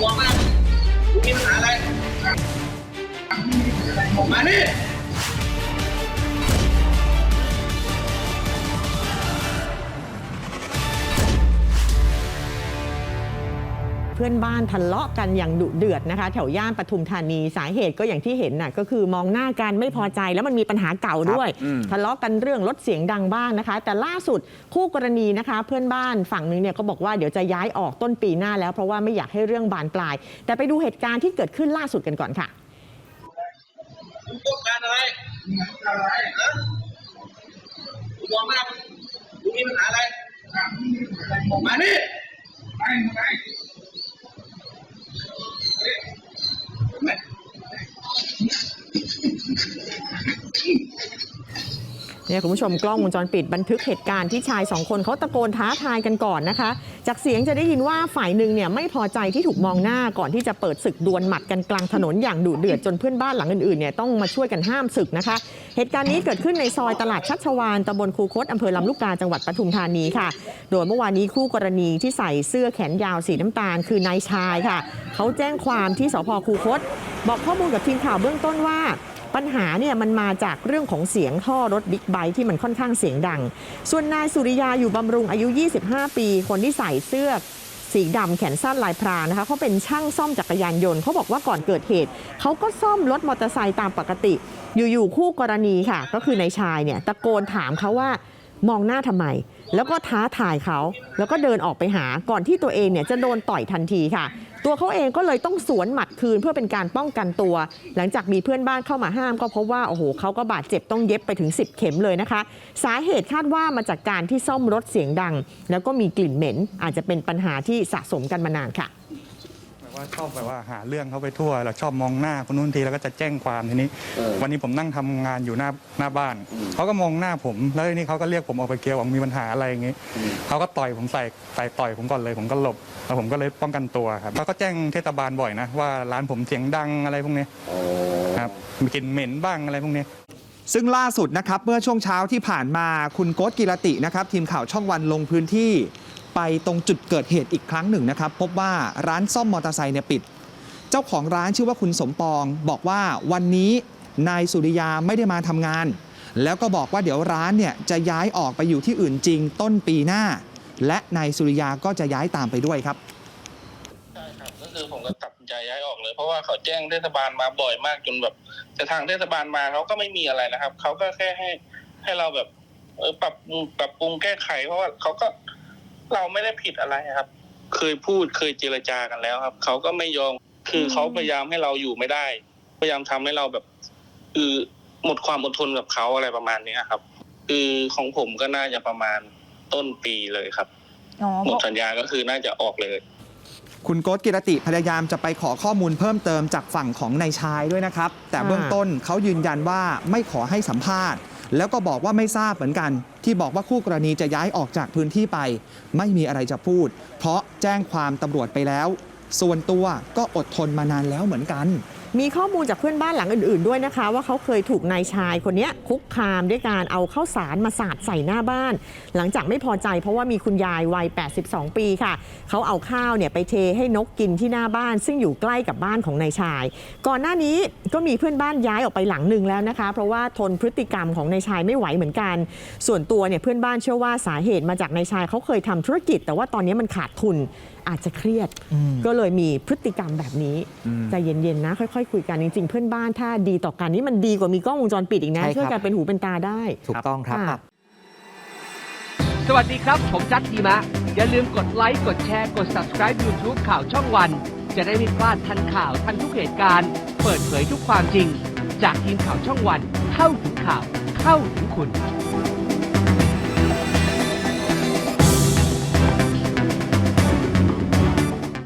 ห่วมามีปัญหาอะไร มานี่ พื่อนบ้านทะเลาะกันอย่างดุเดือดนะคะ แถวย่านปทุมธานีสาเหตุก็อย่างที่เห็นน่ะก็คือมองหน้ากันไม่พอใจแล้วมันมีปัญหาเก่าด้วยอืมทะเลาะกันเรื่องลดเสียงดังบ้างนะคะ แต่ล่าสุดคู่กรณีนะคะ เพื่อนบ้านฝั่งหนึงเนี่ยก็บอกว่าเดี๋ยวจะย้ายออกต้นปีหน้าแล้วเพราะว่าไม่อยากให้เรื่องบานปลาย แต่ไปดูเหตุการณ์ที่เกิดขึ้นล่าสุดกันก่อนค่ะมึงต้องการอะไรอะไรฮะห่วงนะมึงมีปัญหาอะไรมานี่ไปไป เนี่ยคุณผู้ชมกล้องวงจรปิดบันทึกเหตุการณ์ที่ชายสองคนเขาตะโกนท้าทายกันก่อนนะคะ จากเสียงจะได้ยินว่าฝ่ายหนึ่งเนี่ยไม่พอใจที่ถูกมองหน้าก่อนที่จะเปิดศึกดวลหมัดกันกลางถนนอย่างดุเดือดจนเพื่อนบ้านหลังอื่นๆเนี่ยต้องมาช่วยกันห้ามศึกนะคะ เหตุการณ์นี้เกิดขึ้นในซอยตลาดชัชวานตำบลคูคตอำเภอลำลูกกาจังหวัดปทุมธานีค่ะ โดยเมื่อวานนี้คู่กรณีที่ใส่เสื้อแขนยาวสีน้ำตาล คือนายชายค่ะเขาแจ้งความที่สพคูคต บอกข้อมูลกับทีมข่าวเบื้องต้นว่า ปัญหาเนี่ยมันมาจากเรื่องของเสียงท่อรถบิ๊กไบค์ที่มันค่อนข้างเสียงดัง ส่วนนายสุริยาอยู่บำรุงอายุ 25 ปี คนที่ใส่เสื้อสีดำแขนสั้นลายพรางนะคะเขาเป็นช่างซ่อมจักรยานยนต์เขาบอกว่าก่อนเกิดเหตุเขาก็ซ่อมรถมอเตอร์ไซค์ตามปกติ อยู่ๆคู่กรณีค่ะ ก็คือนายชายเนี่ยตะโกนถามเขาว่ามองหน้าทำไม แล้วก็ท้าทายเขา แล้วก็เดินออกไปหาก่อนที่ตัวเองเนี่ยจะโดนต่อยทันทีค่ะ ตัวเขาเองก็เลยต้องสวนหมัดคืนเพื่อเป็นการป้องกันตัว หลังจากมีเพื่อนบ้านเข้ามาห้ามก็พบว่าโอ้โหเขาก็บาดเจ็บต้องเย็บไปถึง 10 เข็มเลยนะคะ สาเหตุคาดว่ามาจากการที่ซ่อมรถเสียงดัง แล้วก็มีกลิ่นเหม็น อาจจะเป็นปัญหาที่สะสมกันมานานค่ะ ว่าชอบแบบว่าหาเรื่องเขาไปทั่วเราชอบมองหน้าคนนู้นทีแล้วก็จะแจ้งความทีนี้ วันนี้ผมนั่งทำงานอยู่หน้าหน้าบ้านเขาก็มองหน้าผม แล้วทีนี้เขาก็เรียกผมออกไปเกลียวว่ามีปัญหาอะไรอย่างงี้เขาก็ต่อยผมใส่ใส่ต่อยผมก่อนเลยผมก็หลบแล้วผมก็เลยป้องกันตัวครับเขาก็แจ้งเทศบาลบ่อยนะว่าร้านผมเสียงดังอะไรพวกนี้ครับมีกลิ่นเหม็นบ้างอะไรพวกนี้ซึ่งล่าสุดนะครับเมื่อช่วงเช้าที่ผ่านมาคุณโกตกิรตินะครับทีมข่าวช่องวันลงพื้นที่ ไปตรงจุดเกิดเหตุอีกครั้งหนึ่งนะครับ พบว่าร้านซ่อมมอเตอร์ไซค์เนี่ยปิด เจ้าของร้านชื่อว่าคุณสมปองบอกว่าวันนี้นายสุริยาไม่ได้มาทำงาน แล้วก็บอกว่าเดี๋ยวร้านเนี่ยจะย้ายออกไปอยู่ที่อื่นจริงต้นปีหน้า และนายสุริยาก็จะย้ายตามไปด้วยครับใช่ครับก็คือผมก็ตัดสินใจย้ายออกเลย เพราะว่าเขาแจ้งเทศบาลมาบ่อยมากจนแบบ แต่ทางเทศบาลมาเขาก็ไม่มีอะไรนะครับเขาก็แค่ให้ให้เราแบบเออปรับปรุงปรับปรุงแก้ไข เพราะว่าเขาก็ เราไม่ได้ผิดอะไรครับ เคยพูดเคยเจรจากันแล้วครับ เขาก็ไม่ยอมคือเขาพยายามให้เราอยู่ไม่ได้ พยายามทำให้เราแบบ คือหมดความอดทนกับเขาอะไรประมาณเนี้ยครับ คือของผมก็น่าจะประมาณต้นปีเลยครับอ๋อหมเพดราะสัญญาก็คือน่าจะออกเลย คุณโกตกิรติพยายามจะไปขอข้อมูลเพิ่มเติมจากฝั่งของนายชายด้วยนะครับ แต่ค่ะเบื้องต้นเขายืนยันว่าไม่ขอให้สัมภาษณ์ แล้วก็บอกว่าไม่ทราบเหมือนกัน ที่บอกว่าคู่กรณีจะย้ายออกจากพื้นที่ไป ไม่มีอะไรจะพูด เพราะแจ้งความตำรวจไปแล้ว ส่วนตัวก็อดทนมานานแล้วเหมือนกัน มีข้อมูลจากเพื่อนบ้านหลังอื่น ๆ ด้วยนะคะ ว่าเขาเคยถูกนายชายคนนี้คุกคามด้วยการเอาข้าวสารมาสาดใส่หน้าบ้าน หลังจากไม่พอใจเพราะว่ามีคุณยายวัย 82 ปีค่ะ เขาเอาข้าวเนี่ยไปเทให้นกกินที่หน้าบ้าน ซึ่งอยู่ใกล้กับบ้านของนายชาย ก่อนหน้านี้ก็มีเพื่อนบ้านย้ายออกไปหลังหนึ่งแล้วนะคะ เพราะว่าทนพฤติกรรมของนายชายไม่ไหวเหมือนกัน ส่วนตัวเนี่ยเพื่อนบ้านเชื่อว่าสาเหตุมาจากนายชายเขาเคยทำธุรกิจ แต่ว่าตอนนี้มันขาดทุนอาจจะเครียด ก็เลยมีพฤติกรรมแบบนี้ใจเย็นๆนะ ค่อยๆ คุยกันจริงๆ เพื่อนบ้านถ้าดีต่อกันนี่มันดีกว่ามีกล้องวงจรปิดอีกนะ ใช่ครับ ช่วยกันเป็นหูเป็นตาได้ ถูกต้องครับ ค่ะ สวัสดีครับ ผมจัดทีมะ อย่าลืมกดไลค์ กดแชร์ กด subscribe YouTube ข่าวช่องวัน จะได้ไม่พลาดทันข่าวทันทุกเหตุการณ์ เปิดเผยทุกความจริง จากทีมข่าวช่องวัน เข้าถึงข่าว เข้าถึงคุณ